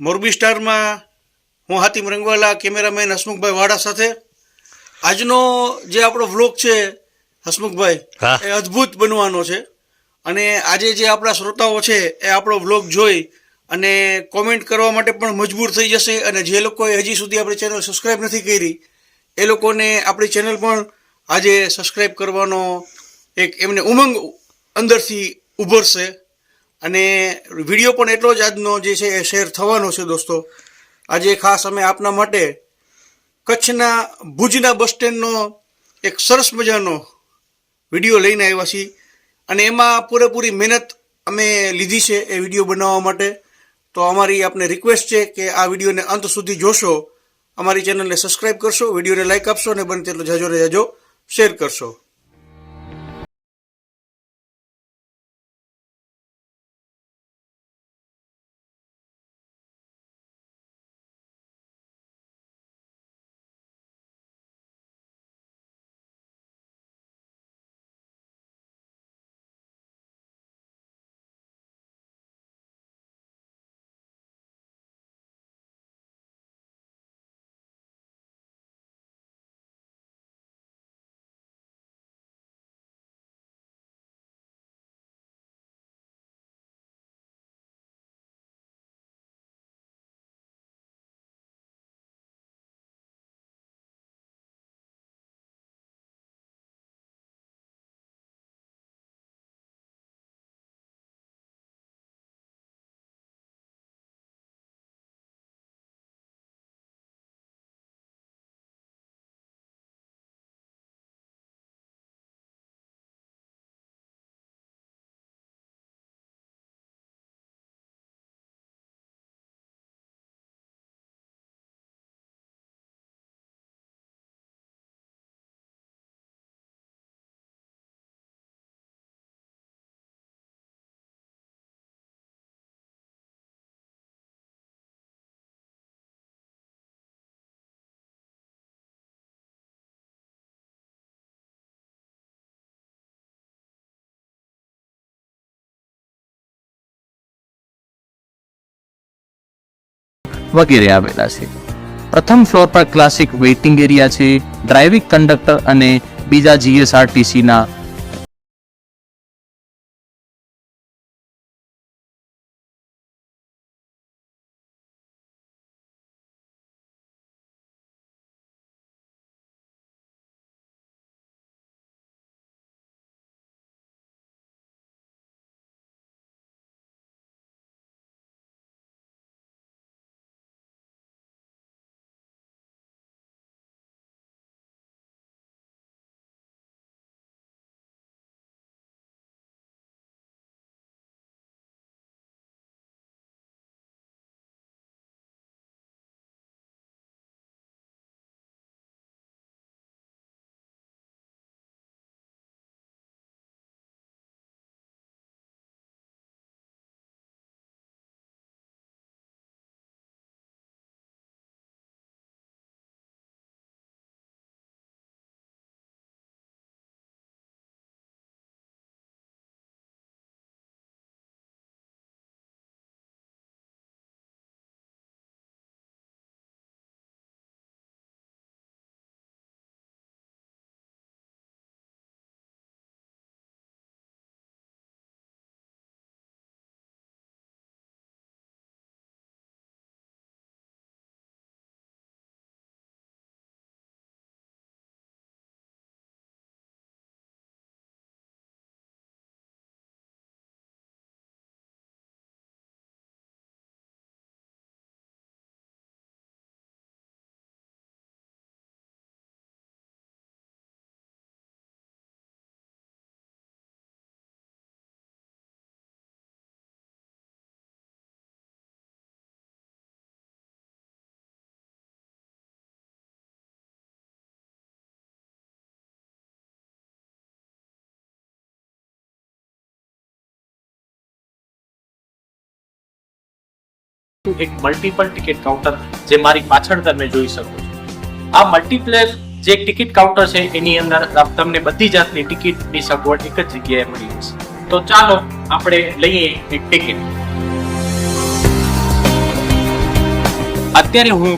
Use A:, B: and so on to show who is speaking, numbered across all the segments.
A: મોરબી સ્ટારમાં હું હાતિમ રંગવાલા કેમેરામેન હસમુખભાઈ વાડા સાથે. આજનો જે આપણો વ્લોગ છે હસમુખભાઈ એ અદ્ભુત બનવાનો છે. અને આજે જે આપણા શ્રોતાઓ છે એ આપણો વ્લોગ જોઈ અને કોમેન્ટ કરવા માટે પણ મજબૂર થઈ જશે અને જે લોકોએ હજી સુધી આપણી ચેનલ સબસ્ક્રાઈબ નથી કરી એ લોકોને આપણી ચેનલ પણ આજે સબસ્ક્રાઈબ કરવાનો એક એમને ઉમંગ અંદરથી ઉભરશે. અને વીડિયો પણ એટલો જ આજનો જે છે એ શેર થવાનો છે દોસ્તો. આજે ખાસ અમે આપના માટે કચ્છના ભુજના બસ સ્ટેન્ડનો એક સરસ મજાનો વીડિયો લઈને આવ્યા છીએ. અને એમાં પૂરેપૂરી મહેનત અમે લીધી છે એ વીડિયો બનાવવા માટે. તો અમારી આપને રિક્વેસ્ટ છે કે આ વિડીયોને અંત સુધી જોશો. અમારી ચેનલને સબસ્ક્રાઇબ કરશો, વિડીયોને લાઇક આપશો અને બને તેટલો જાજો ને જાજો શેર કરશો.
B: વગેરે આવેલા છે. પ્રથમ ફ્લોર પર ક્લાસિક વેઇટિંગ એરિયા છે ડ્રાઇવિંગ કંડક્ટર અને બીજા જીએસઆરટીસીના
C: એક મલ્ટિપલ ટિકિટ કાઉન્ટર જે મારી પાછળ તમે જોઈ શકો છો. આ મલ્ટીપ્લેયર જે ટિકિટ કાઉન્ટર છે, એની અંદર તમને બધી જાતની ટિકિટની સગવડ એક જ જગ્યાએ મળી જશે. તો ચાલો, આપણે લઈએ એક ટિકિટ અત્યારે હું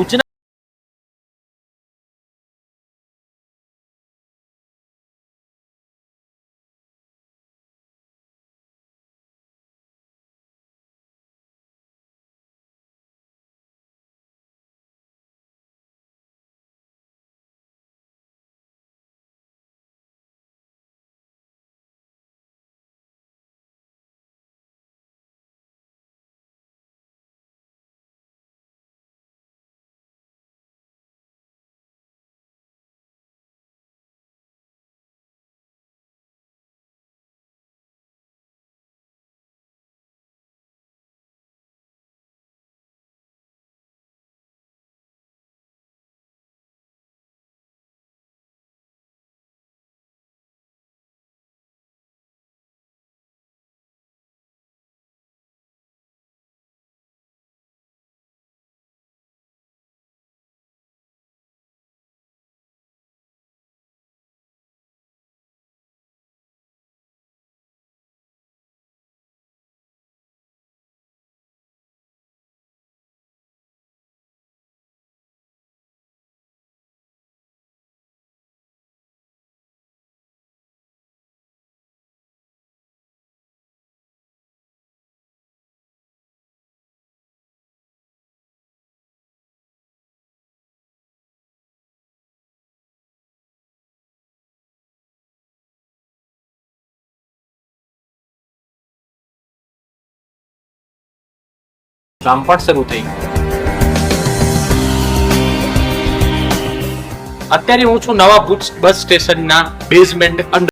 C: ભુજના કામ પણ શરૂ થઈ અત્યારે હું છું નવા ભુજ બસ સ્ટેશનના બેઝમેન્ટ અંડર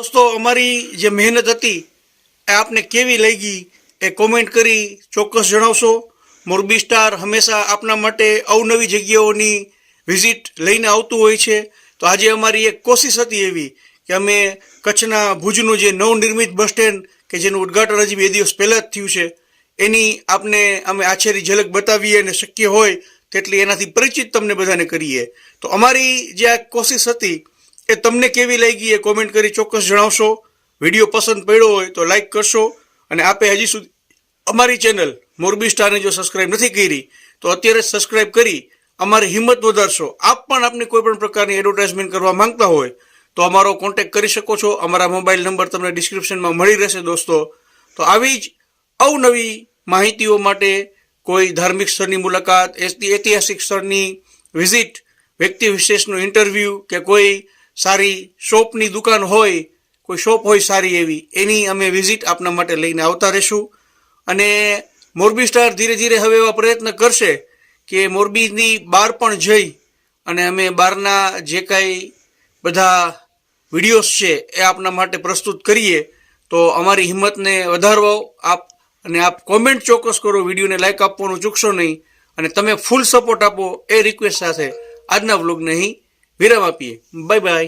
A: દોસ્તો, અમારી જે મહેનત હતી એ આપને કેવી લઈ ગઈ એ કોમેન્ટ કરી ચોક્કસ જણાવશો. મોરબી સ્ટાર હંમેશા આપના માટે અવનવી જગ્યાઓની વિઝિટ લઈને આવતું હોય છે. તો આજે અમારી એક કોશિશ હતી એવી કે અમે કચ્છના ભુજનું જે નવનિર્મિત બસ સ્ટેન્ડ કે જેનું ઉદ્ઘાટન હજી બે દિવસ પહેલાં જ થયું છે, એની આપને અમે આછેરી ઝલક બતાવીએ અને શક્ય હોય તેટલી એનાથી પરિચિત તમને બધાને કરીએ. તો અમારી જે આ કોશિશ હતી એ તમને કેવી લાગી એ કોમેન્ટ કરી ચોક્કસ જણાવશો. વીડિયો પસંદ પડ્યો હોય તો લાઈક કરશો અને આપે હજી સુધી અમારી ચેનલ મોરબી સ્ટારને જો સબસ્ક્રાઇબ નથી કરી, તો અત્યારે સબસ્ક્રાઈબ કરી અમારી હિંમત વધારશો. આપ પણ આપની કોઈપણ પ્રકારની એડવર્ટાઇઝમેન્ટ કરવા માંગતા હોય, તો અમારો કોન્ટેક્ટ કરી શકો છો. અમારા મોબાઈલ નંબર તમને ડિસ્ક્રિપ્શનમાં મળી રહેશે દોસ્તો. તો આવી જ અવનવી માહિતીઓ માટે કોઈ ધાર્મિક સ્થળની મુલાકાત ઐતિહાસિક સ્થળની વિઝિટ વ્યક્તિ વિશેષનું ઇન્ટરવ્યૂ કે કોઈ સારી શોપની દુકાન હોય, કોઈ શોપ હોય સારી એવી, એની અમે વિઝિટ આપના માટે લઈને આવતા રહીશું. અને મોરબી સ્ટાર ધીરે ધીરે હવે એવા પ્રયત્ન કરશે કે મોરબીની બહાર પણ જઈ અને અમે બહારના જે કાંઈ બધા વિડીયોઝ છે એ આપના માટે પ્રસ્તુત કરીએ. તો અમારી હિંમતને વધારવો, આપ અને આપ કોમેન્ટ ચોક્કસ કરો, વિડીયોને લાઈક આપવાનું ચૂકશો નહીં. અને તમે ફૂલ સપોર્ટ આપો એ રિક્વેસ્ટ સાથે. આજના વ્લોગને અહીં विराम आपकी बाय बाय